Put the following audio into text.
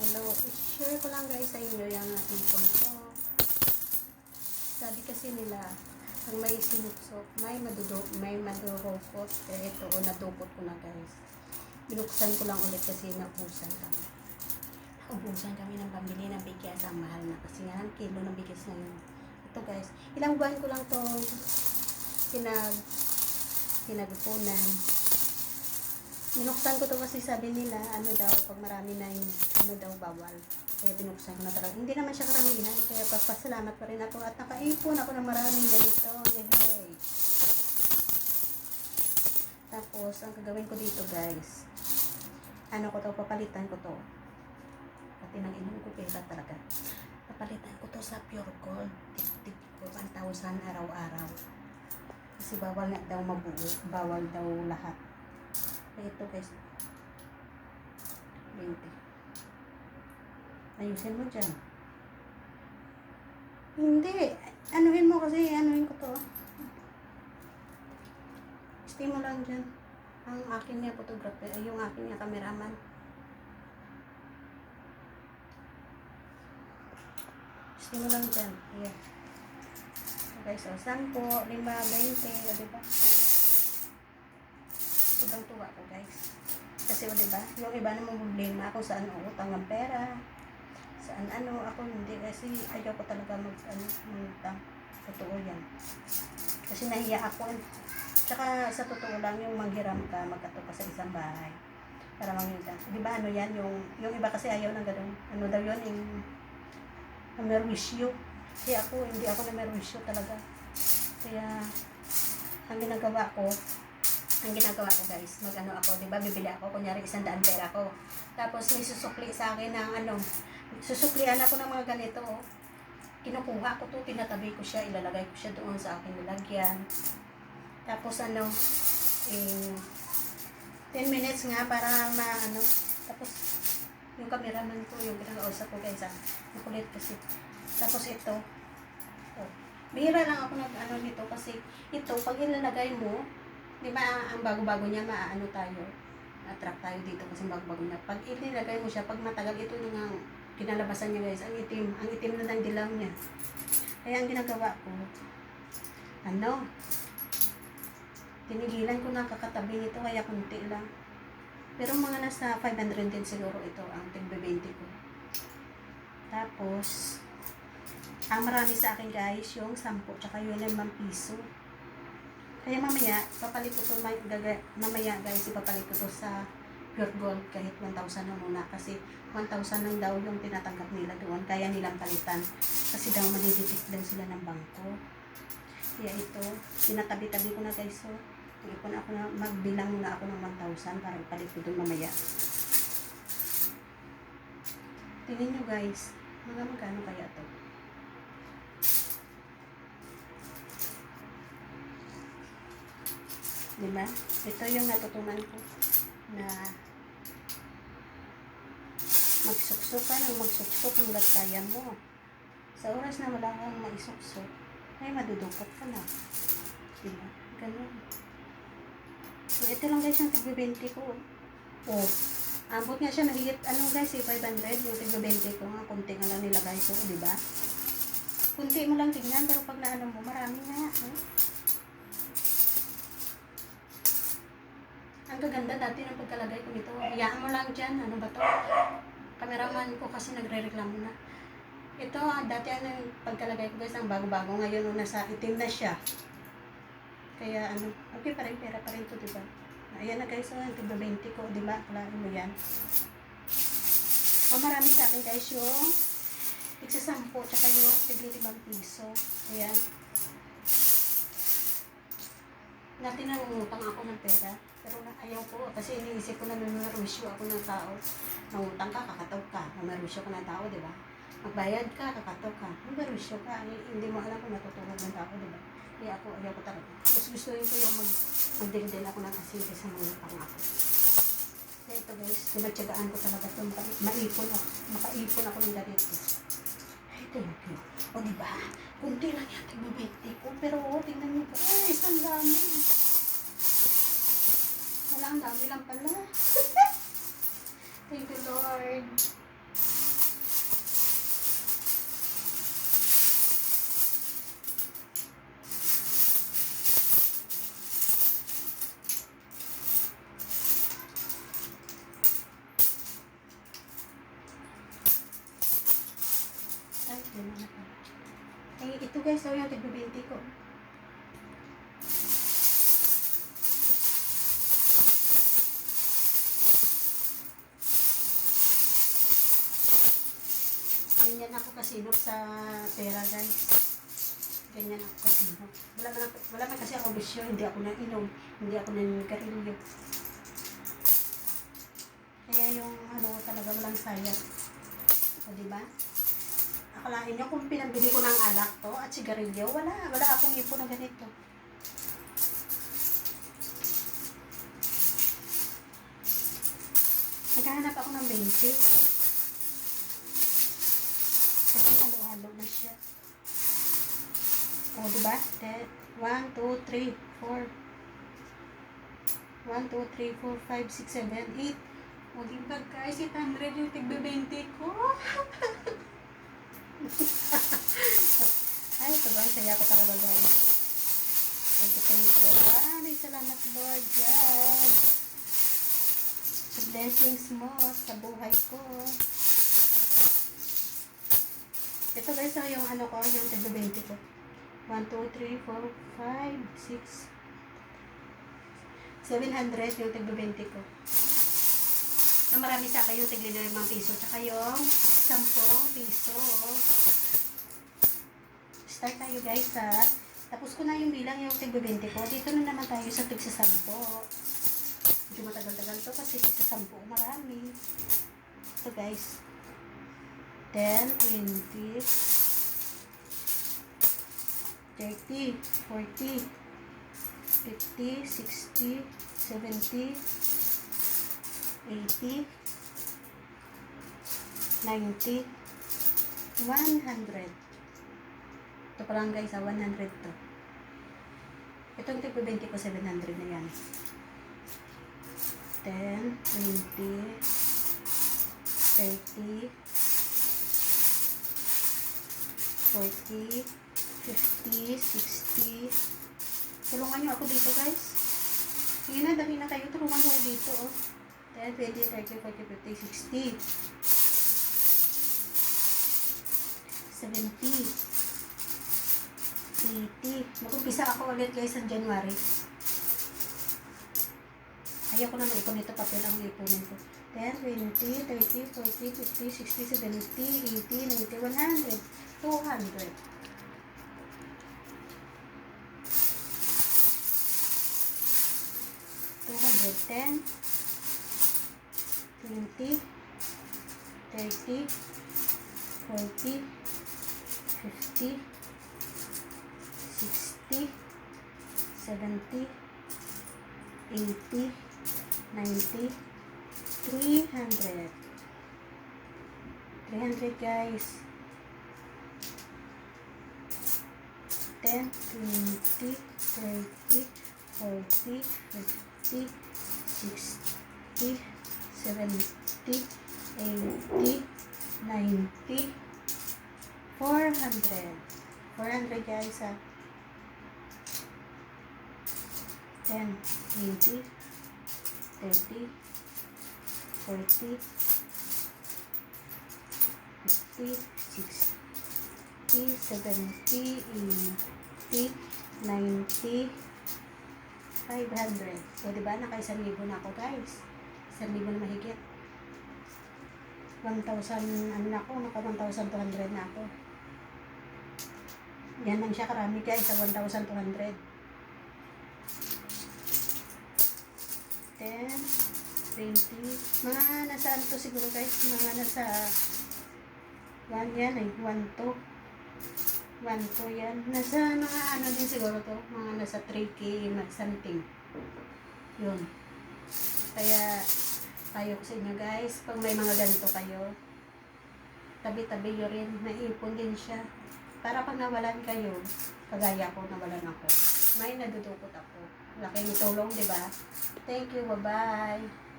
Hello, share ko lang guys sa inyo yung ipon ko. Sabi kasi nila, pag may sinuksok, may madudo, may madurokot. Kaya ito, o nadukot ko na guys. Binuksan ko lang ulit kasi naubusan kami. Naubusan kami ng pambili ng bigas. Ang mahal na kasi nga ang kilo ng bigas ngayon. Ito guys, ilang buwan ko lang to pinag pinagupunan. Binuksan ko to kasi sabi nila, ano daw, pag marami na yung, ano daw, bawal. Kaya binuksan ko na talaga. Hindi naman siya karamihan, kaya papasalamat pa rin ako at nakaipon ako ng maraming ganito. Yay! Tapos, ang gagawin ko dito guys, ano ko to, papalitan ko to. Pati nang inom ko pera talaga. Papalitan ko to sa pure gold. Tip-tip ko, 1,000 araw-araw. Kasi bawal nga daw mabuo, bawal daw lahat. Ito guys, 20. Ayusin mo dyan. Hindi. Anuhin mo kasi, anuhin ko to. Stay mo lang dyan. Ang akin niya photographer, ay yung akin niya cameraman. Stay mo lang dyan. Here. Okay, so 10, 5, 20, o diba? Sobrang tuwa ko guys. Kasi o diba, yung iba namang problema kung saan utang ng pera, saan ano, ako hindi kasi ayaw ko talaga mag, ano, mangutang. Totoo yan. Kasi nahiya ako. eh. Tsaka sa totoo lang, yung manghiram ka, magkato ka sa isang bahay. Para manghiram. Di ba ano yan, yung, yung iba kasi ayaw ng ganun. Ano daw yun, yung merwisyo. Kaya ako, hindi ako na merwisyo talaga. Kaya, ang ginagawa ko, ang ginagawa ko guys, mag-ano ako, di ba, bibili ako, kunyari isang daan pera ko. Tapos may susukli sa akin ng ano, susuklian ako ng mga ganito, oh. Kinukuha ko to, tinatabi ko siya, ilalagay ko siya doon sa aking lalagyan. Tapos ano, eh, 10 minutes nga para maano, tapos yung cameraman ko, yung pinag-ausap ko guys, ah, makulit kasi. Tapos ito, oh, bihira lang ako nag ano nito kasi ito, pag ilalagay mo, di ba ang bago-bago niya, maano tayo, attract tayo dito kasi bago-bago niya. Pag ilalagay mo siya, pag matagal ito nung ang kinalabasan niya guys, ang itim, ang itim na ng dilaw niya. Kaya ang ginagawa ko, ano, tinigilan ko na kakatabi nito kaya kunti lang. Pero mga nasa 500 din siguro ito ang tigbe 20 ko. Tapos, ang marami sa akin guys, yung 10 tsaka yung 5 piso. Kaya mamaya, papalit ko to, mamaya guys, ipapalit ko sa pure gold kahit 1,000 na muna. Kasi 1,000 lang daw yung tinatanggap nila doon. Kaya nilang palitan. Kasi daw madidetect daw sila ng bangko. Kaya ito, tinatabi-tabi ko na guys. So, ipon ako na, magbilang muna ako ng 1,000 para ipalit ko doon mamaya. Tingnan nyo guys, mga magkano kaya to? Diba? Ito yung natutunan ko na magsuksok ka ng magsuksok hanggat kaya mo. Sa oras na wala kang maisuksok, ay madudukot ka na. Diba? Ganun. So, ito lang guys yung tigbe-20 ko. Oh, abot nga siya, nagigit, ano guys, eh, 500 yung tigbe-20 ko nga, kunti nga lang nilagay ko, di ba? Kunti mo lang tignan, pero pag naano mo, marami nga. Eh. Ang gaganda dati ng pagkalagay ko nito. Hayaan mo lang dyan, ano ba to? Kameraman ko kasi nagre-reklamo na. Ito, ah, dati yung pagkalagay ko guys, ang bago-bago. Ngayon, nasa itim na siya. Kaya ano, okay pa rin, pera pa rin to, di ba? Ayan na guys, oh, tigba 20 ko, di ba? Kalahin mo yan. Ang marami sa akin guys yung tigsa 10, tsaka yung tigli 5 piso. Ayan. Dati nangungutang ako ng pera, pero na, ayaw ko kasi iniisip ko na may marusyo ako ng tao. Nangutang ka, kakataw ka. May marusyo ka ng tao, di ba? Magbayad ka, kakataw ka. May marusyo ka, hindi mo alam kung natutulog ng tao, di ba? Kaya ako, ayaw ko talaga. Mas gusto ko yung mag, magdildil ako ng asili sa mga pangako. Kaya ito guys, pinagtsagaan ko talaga ito. Maipon ako. Makaipon ako ng ganito. Ay, thank you. O diba? Kunti lang yan, tigmabente ko. Pero tingnan niyo guys, ang dami. Wala, ang dami lang pala. thank you, Lord. Pala. Eh, ito guys, oh, yung tigbe-20 ko. Ganyan ako kasinop sa pera guys. Ganyan ako kasinop. Wala man, wala man kasi ako bisyo, hindi ako nainom, hindi ako naninigarilyo. Kaya yung ano talaga walang sayang. O diba? Akalain nyo kung pinabili ko ng alak to at sigarilyo, wala, wala akong ipon na ganito. Naghahanap ako ng 20. Kasi halo-halo na siya. O, diba? 1, 2, 3, 4. 1, 2, 3, 4, 5, 6, 7, 8. O, diba guys, 800 yung tigbe-20 ko. Ay, sobrang saya ko talaga guys. Thank you, thank you. Maraming salamat Lord God. Sa blessings mo sa buhay ko. Ito guys, oh, yung ano ko, yung 20 ko. 1, 2, 3, 4, 5, 6, 700 yung 20 ko. Na marami sa akin yung tigbe 5 piso. Tsaka yung 10 piso. Start tayo guys ha. Tapos ko na yung bilang yung tigbe 20 ko. Dito na naman tayo sa tigsa 10. Medyo matagal-tagal to kasi tigsa 10 marami. Ito guys. 10, 20, 30, 40, 50, 60, 70, 80, 90, 100. Ito pa lang guys, ah, 100 to. Itong tipo 20 ko, 700 na yan. 10, 20, 30, 40, 50, 60. Tulungan nyo ako dito guys. Sige na, dali na kayo. Tulungan ako dito oh. 10, 20, 30, 40, 50, 60. 70. 80. Mag-umpisa ako ulit guys sa January. Ayaw ko na maipon ito papel ang ipunin ko. 10, 20, 30, 40, 50, 60, 70, 80, 90, 100, 200. Two hundred ten, twenty, thirty, forty, fifty, sixty, seventy, eighty, ninety, three hundred. Three hundred guys. 10, 20, 30, 40, 50, 60, 70, 80, 90, 400. 400 guys ah. 10, 20, 30, 40, 50, 60, 70, 80, 90, 500. So, di ba? Naka 1,000 na ako, guys. 1,000 na mahigit. 1,000, ano na ako, naka 1,200 na ako. Yan lang siya karami, guys, sa 1,200. 10, 20, mga nasaan to siguro guys, mga nasa 1 yan eh, 1 to. 1 to yan. Nasa mga ano din siguro to, mga nasa 3K mag something. Yun. Kaya, tayo ko sa inyo guys, pag may mga ganito kayo, tabi-tabi nyo rin, naipon din siya. Para pag nawalan kayo, kagaya ko, nawalan ako, may nadudukot ako. Laking tulong, di ba? Thank you, bye-bye.